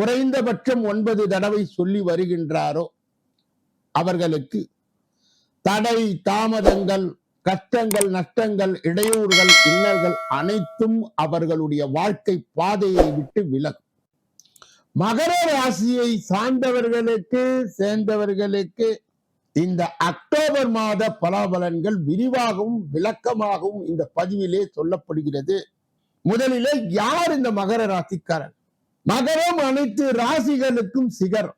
குறைந்தபட்சம் ஒன்பது தடவை சொல்லி வருகின்றாரோ அவர்களுக்கு தடை தாமதங்கள் கஷ்டங்கள் நஷ்டங்கள் இடையூறுகள் இன்னல்கள் அனைத்தும் அவர்களுடைய வாழ்க்கை பாதையை விட்டு விலகும். மகர ராசியை சார்ந்தவர்களுக்கு சேர்ந்தவர்களுக்கு இந்த அக்டோபர் மாத பலாபலன்கள் விரிவாகவும் விளக்கமாகவும் இந்த பதிவிலே சொல்லப்படுகிறது. முதலிலே யார் இந்த மகர ராசிக்காரன்? மகரம் அனைத்து ராசிகளுக்கும் சிகரம்.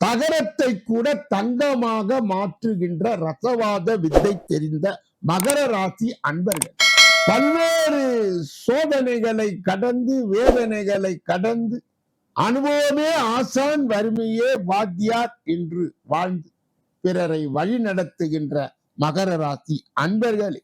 தகரத்தை கூட தங்கமாக மாற்றுகின்ற ரசவாத வித்தை தெரிந்த மகர ராசி அன்பர்கள். பல்வேறு சோதனைகளை கடந்து வேதனைகளை கடந்து அனுபவமே ஆசான் வறுமையே வாத்தியார் என்று வாழ்ந்து பிறரை வழி நடத்துகின்ற மகர ராசி அன்பர்களே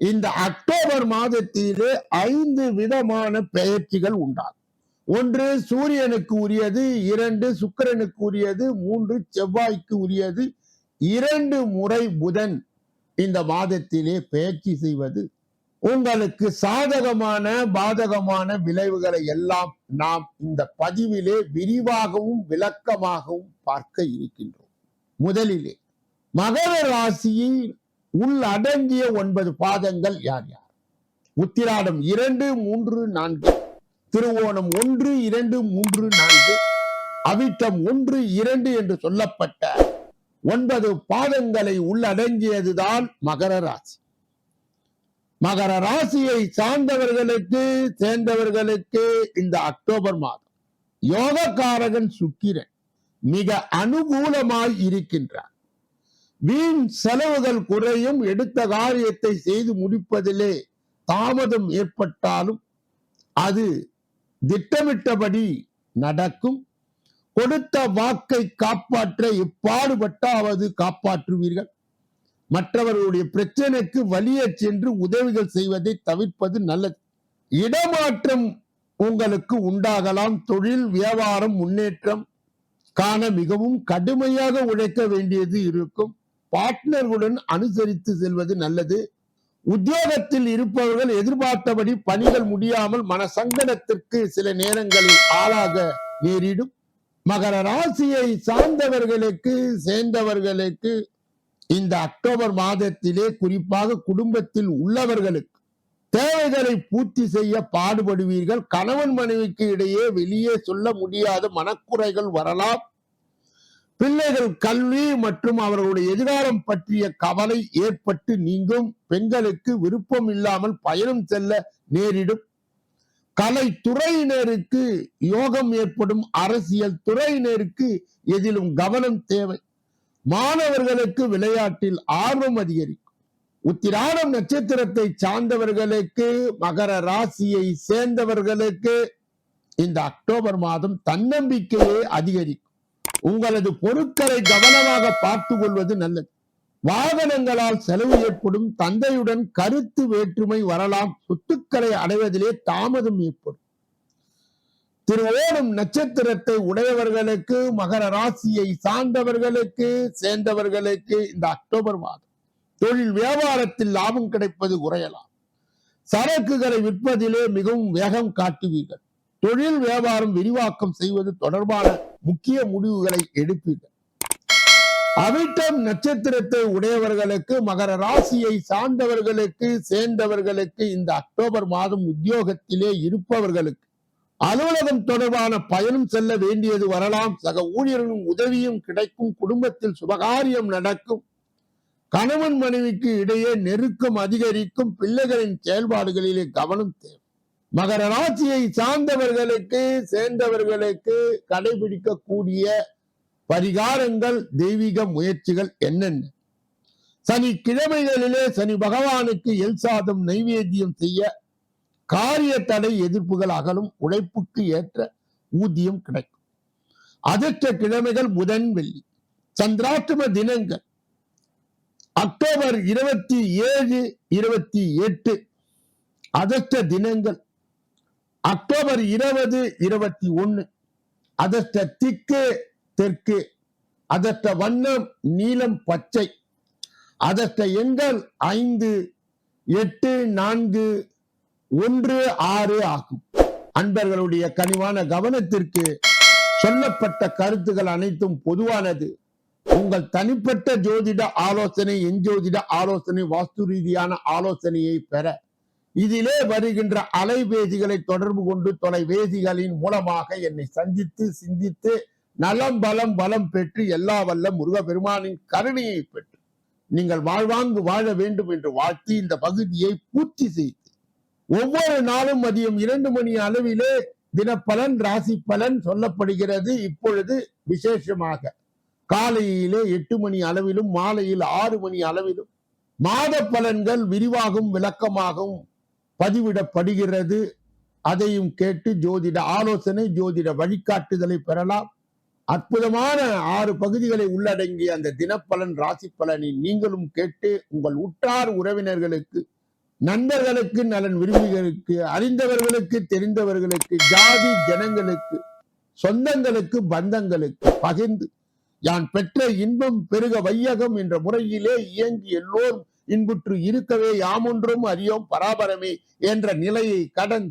இந்த அக்டோபர் மாதத்திலே ஐந்து விதமான பெயர்ச்சிகள் உண்டாகும். ஒன்று சூரியனுக்கு உரியது இரண்டு சுக்கிரனுக்கு உரியது மூன்று செவ்வாய்க்கு உரியது இரண்டு முறை புதன் இந்த மாதத்திலே பயிற்சி செய்வது. உங்களுக்கு சாதகமான பாதகமான விளைவுகளை எல்லாம் நாம் இந்த பதிவிலே விரிவாகவும் விளக்கமாகவும் பார்க்க இருக்கின்றோம். முதலிலே மகர ராசியில் உள்ளடங்கிய ஒன்பது பாதங்கள் யார் யார்? உத்திராடம் இரண்டு மூன்று நான்கு. திருவோணம் ஒன்று இரண்டு மூன்று நான்கு அவிட்டம் ஒன்று இரண்டு என்று சொல்லப்பட்ட ஒன்பது பாதங்களை உள்ளடங்கியதுதான் மகர ராசி. மகர ராசியை சார்ந்தவர்களுக்கு சேர்ந்தவர்களுக்கு இந்த அக்டோபர் மாதம் யோகக்காரகன் சுக்கிரன் மிக அனுகூலமாய் இருக்கின்றார். வீண் செலவுகள் குறையும் எடுத்த காரியத்தை செய்து முடிப்பதிலே தாமதம் ஏற்பட்டாலும் அது திட்டமிட்டபடி நடக்கும். கொடுத்த வாக்கை காப்பாற்ற எப்பாடுபட்டாவது காப்பாற்றுவீர்கள். மற்றவர்களுடைய பிரச்சனைக்கு வலிய சென்று உதவிகள் செய்வதை தவிர்ப்பது நல்லது. இடமாற்றம் உங்களுக்கு உண்டாகலாம். தொழில் வியாபாரம் முன்னேற்றம் காண மிகவும் கடுமையாக உழைக்க வேண்டியது இருக்கும். பார்ட்னர்களுடன் அனுசரித்து செல்வது நல்லது. உத்தியோகத்தில் இருப்பவர்கள் எதிர்பார்த்தபடி பணிகள் முடியாமல் மன சங்கடத்திற்கு சில நேரங்களில் ஆளாக நேரிடும். மகர ராசியை சார்ந்தவர்களுக்கு சேர்ந்தவர்களுக்கு இந்த அக்டோபர் மாதத்திலே குறிப்பாக குடும்பத்தில் உள்ளவர்களுக்கு தேவைகளை பூர்த்தி செய்ய பாடுபடுவீர்கள். கணவன் மனைவிக்கு இடையே வெளியே சொல்ல முடியாத மனக்குறைகள் வரலாம். பிள்ளைகள் கல்வி மற்றும் அவர்களுடைய எதிர்காலம் பற்றிய கவலை ஏற்பட்டு நீங்கும். பெண்களுக்கு விருப்பம் இல்லாமல் பயணம் செல்ல நேரிடும். கலை துறையினருக்கு யோகம் ஏற்படும். அரசியல் துறையினருக்கு எதிலும் கவனம் தேவை. மாணவர்களுக்கு விளையாட்டில் ஆர்வம் அதிகரிக்கும். உத்திராடம் நட்சத்திரத்தை சார்ந்தவர்களுக்கு மகர ராசியை சேர்ந்தவர்களுக்கு இந்த அக்டோபர் மாதம் தன்னம்பிக்கையே அதிகரிக்கும். உங்களது பொருட்களை கவனமாக பார்த்து கொள்வது நல்லது. வாகனங்களால் செலவு ஏற்படும் தந்தையுடன் கருத்து வேற்றுமை வரலாம் சொத்துக்களை அடைவதிலே தாமதம் ஏற்படும். திருவோணம் நட்சத்திரத்தை உடையவர்களுக்கு மகர ராசியை சார்ந்தவர்களுக்கு சேர்ந்தவர்களுக்கு இந்த அக்டோபர் மாதம் தொழில் வியாபாரத்தில் லாபம் கிடைப்பது குறையலாம். சரக்குகளை விற்பதிலே மிகவும் வேகம் காட்டுவீர்கள். தொழில் வியாபாரம் விரிவாக்கம் செய்வது தொடர்பான முக்கிய முடிவுகளை எடுப்பீர்கள். அவிட்டம் நட்சத்திரத்தை உடையவர்களுக்கு மகர ராசியை சார்ந்தவர்களுக்கு சேர்ந்தவர்களுக்கு இந்த அக்டோபர் மாதம் உத்தியோகத்திலே இருப்பவர்களுக்கு அலுவலகம் தொடர்பான பயணம் செல்ல வேண்டியது வரலாம். சக ஊழியர்களும் உதவியும் கிடைக்கும். குடும்பத்தில் சுபகாரியம் நடக்கும். கணவன் மனைவிக்கு இடையே நெருக்கம் அதிகரிக்கும். பிள்ளைகளின் செயல்பாடுகளிலே கவனம் தேவை. மகர ராசியை சார்ந்தவர்களுக்கு சேர்ந்தவர்களுக்கு கடைபிடிக்கக்கூடிய பரிகாரங்கள் தெய்வீக முயற்சிகள் என்னென்ன? சனிக்கிழமைகளிலே சனி பகவானுக்கு எல் சாதம் நைவேத்தியம் செய்ய காரிய தடை எதிர்ப்புகள் அகலும் உழைப்புக்கு ஏற்ற ஊதியம் கிடைக்கும். அதிர்ஷ்ட கிழமைகள் புதன் வெள்ளி. சந்திராஷ்டம தினங்கள். அக்டோபர் இருபத்தி ஏழு இருபத்தி எட்டு. அதிர்ஷ்ட தினங்கள். அக்டோபர் இருபது இருபத்தி ஒன்னு. அதற்ற திக்கு தெற்கு அதற்ற வண்ணம் நீலம் பச்சை. அதற்ற எண்கள் ஐந்து எட்டு நான்கு ஒன்று ஆறு ஆகும். அன்பர்களுடைய கனிவான கவனத்திற்கு சொல்லப்பட்ட கருத்துகள் அனைத்தும் பொதுவானது. உங்கள் தனிப்பட்ட ஜோதிட ஆலோசனை எஞ்சோதிட ஆலோசனை வாஸ்து ரீதியான ஆலோசனையை பெற இதிலே வருகின்ற அலைபேசிகளை தொடர்பு கொண்டு தொலைபேசிகளின் மூலமாக என்னை சந்தித்து சிந்தித்து நலம் பலம் பலம் பெற்று எல்லா வல்ல முருகப்பெருமானின் கருணையை பெற்று நீங்கள் வாழ்வாங்கு வாழ வேண்டும் என்று வாழ்த்தி இந்த பகுதியை பூர்த்தி செய்து ஒவ்வொரு நாளும் மதியம் இரண்டு மணி அளவிலே தினப்பலன் ராசி பலன் சொல்லப்படுகிறது. இப்பொழுது விசேஷமாக காலையிலே எட்டு மணி அளவிலும் மாலையில் ஆறு மணி அளவிலும் மாத பலன்கள் விரிவாகவும் விளக்கமாகவும் பதிவிடப்படுகிறது. அதையும் கேட்டு ஜோதிட ஆலோசனை ஜோதிட வழிகாட்டுதலை பெறலாம். அற்புதமான ஆறு பகுதிகளை உள்ளடங்கிய அந்த தினப்பலன் ராசி பலனை நீங்களும் கேட்டு உங்கள் உற்றார் உறவினர்களுக்கு நண்பர்களுக்கு நலன் விரும்பிகளுக்கு அறிந்தவர்களுக்கு தெரிந்தவர்களுக்கு ஜாதி ஜனங்களுக்கு சொந்தங்களுக்கு பந்தங்களுக்கு பகிர்ந்து யான் பெற்ற இன்பம் பெருக வையகம் என்ற முறையிலே இயங்கி எல்லோரும் இன்புற்று இருக்கவே யாமொன்றும் அறியோம் பராபரமே என்ற நிலையை கடன்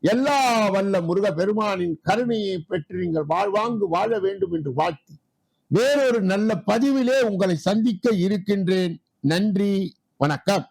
எல்லா வல்ல முருக பெருமானின் கருணையை பெற்று நீங்கள் வாழ்வாங்கு வாழ வேண்டும் என்று வாழ்த்தி வேறொரு நல்ல பதிவிலே உங்களை சந்திக்க இருக்கின்றேன். நன்றி வணக்கம்.